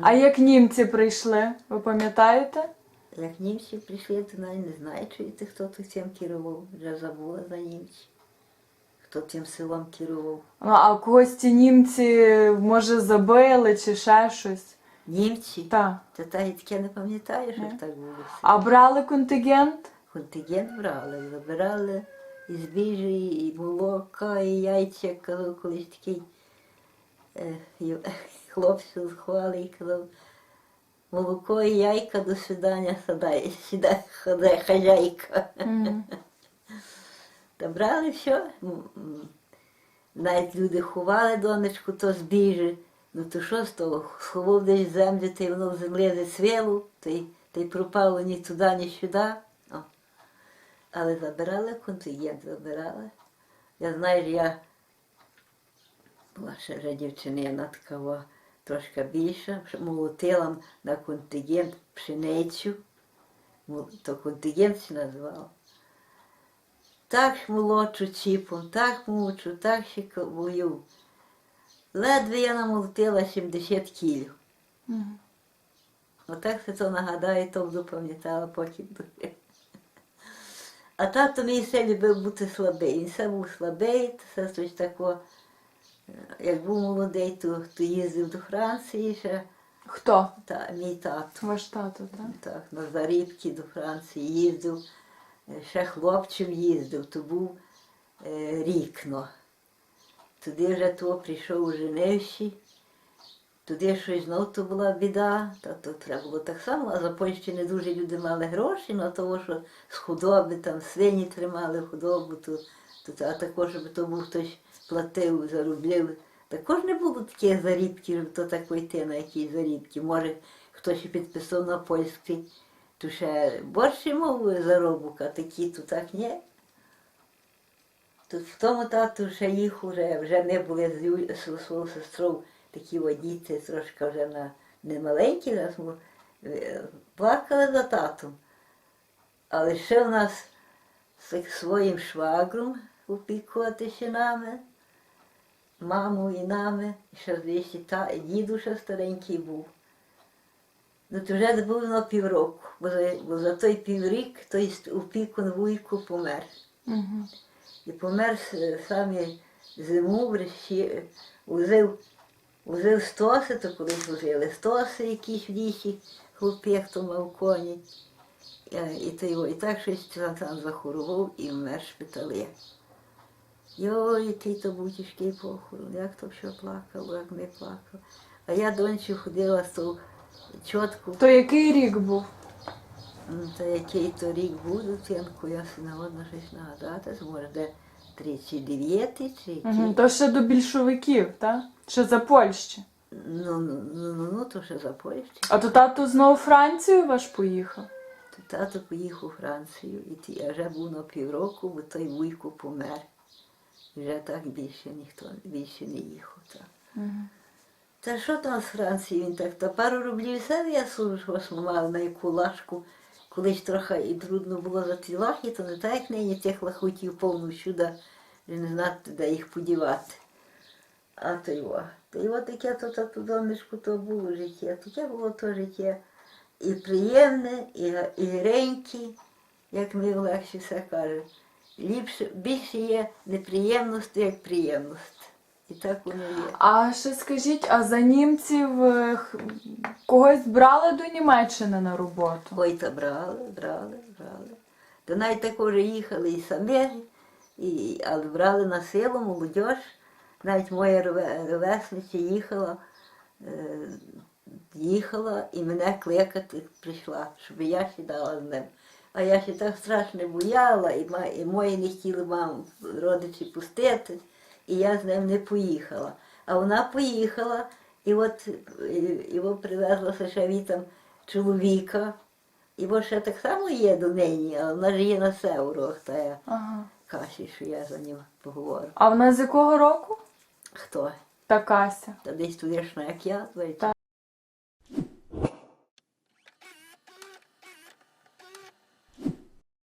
А як німці прийшли, ви пам'ятаєте? Як німці прийшли, то навіть не знаю, чуєте, хто тут цим керував. Вже забула за німці. Хто тим селом керував. Ну, а когось ті німці, може, забили чи ще щось. Німці? Так. Та та я таке не пам'ятаю, Ні. так було. А брали контингент? Контингент брали, забирали і збіжі, і молока, і яйця, казав колись такий е, хлопці схвали і казав, молоко і яйка до свидання сідай, сідай, ходай, хазяйка. Мгм. Та брали все. Навіть люди ховали донечку, то збіжі. Ну то що з того? Сховав десь землю, та й воно в землі не свило, та й, та й пропало ні туди, ні сюди. О. Але забирали контингент, забирали. Я знаю, я була ще вже дівчинина така трошки більша, що молотила на контингент пшеницю. То контингент се називав. Так молочу чіпом, так мучу, так щекобую. Ледве я намолотила 70 кілів. Мгм. Отак се то нагадаю, то буду пам'ятала потім. А тато мій все любив бути слабий. Він все був слабий, все щось тако. Як був молодий, то, то їздив до Франції ще. Хто? Та, мій тато. Ваш тато, так? Так, на зарібки до Франції їздив, е, ще хлопчим їздив, то був е, рікно. Туди вже то прийшов у женивші, туди щось знов то була біда, та то треба було так само, а за Польщі не дуже люди мали гроші, на того, що з худоби там свині тримали худобу, то, то, а також, щоб то був хтось платив, заробляв. Також не було таких щоб то так йти на якісь зарібки. Може, хтось підписав на польський, то ще борщі мов заробок, а такі то так ні. Тут в тому тату ще їх уже, вже ми були з, Ю- з своєю сестрою такі водіти, трошки вже на не маленькі, нас е, плакали за татом. Але ще в нас з своїм швагром опікуватися нами, маму і нами, і ще звісно, та і діду ще старенький був. Ну, то вже було на півроку, бо за, бо за той піврік той опікун вуйку помер. Угу. І помер саме зиму, врешті, узив, узив стоси, то колись узили стоси якісь в лісі, хлопець хто мав коні. І, то і так щось там, захворував і вмер шпиталі. Йой, який то був тяжкий похорон, як то все плакало, як не плакало. А я доньчу ходила з ту чітку, То який рік був? Ну, Та який то рік був, дитинку, я си народна щось нагадати, може, де 39-й чи який. Угу. То ще до більшовиків, так? Ще за Польщі. Ну, ну, ну, ну, ну, то ще за Польщі. А то тато знову Францію ваш поїхав? То тато поїхав у Францію, і ті, я вже був на півроку, бо той вуйко помер. Вже так більше ніхто більше не їхав. Так. Угу. Та що там з Франції він так? Та пару рублів себе я мав на яку лашку. Колись трохи і трудно було за ті лахи, то не так, як нині тих лахутів повну сюди, вже не знати, де їх подівати. А то його. То його таке то, то, то домішку, то було життя. Таке було то життя. І приємне, і, і греньке, як ми легше все каже. Ліпше, більше є неприємності, як приємності. І так воно є. А ще скажіть, а за німців е, х- когось брали до Німеччини на роботу? Ой, та брали, брали, брали. То навіть також їхали і самі, і, але брали на силу молодь. Навіть моя рове- ровесниця їхала, е, їхала і мене кликати прийшла, щоб я сідала з ним. А я ще так страшно бояла, і, ма- і мої не хотіли маму родичі пустити, і я з ним не поїхала. А вона поїхала, і от його привезла ще вітам чоловіка. І бо ще так само є до нині, але вона ж є на северах, та я Ага. каші, що я за ним поговорю. А вона з якого року? Хто? Та Кася. Та десь туди ж як я.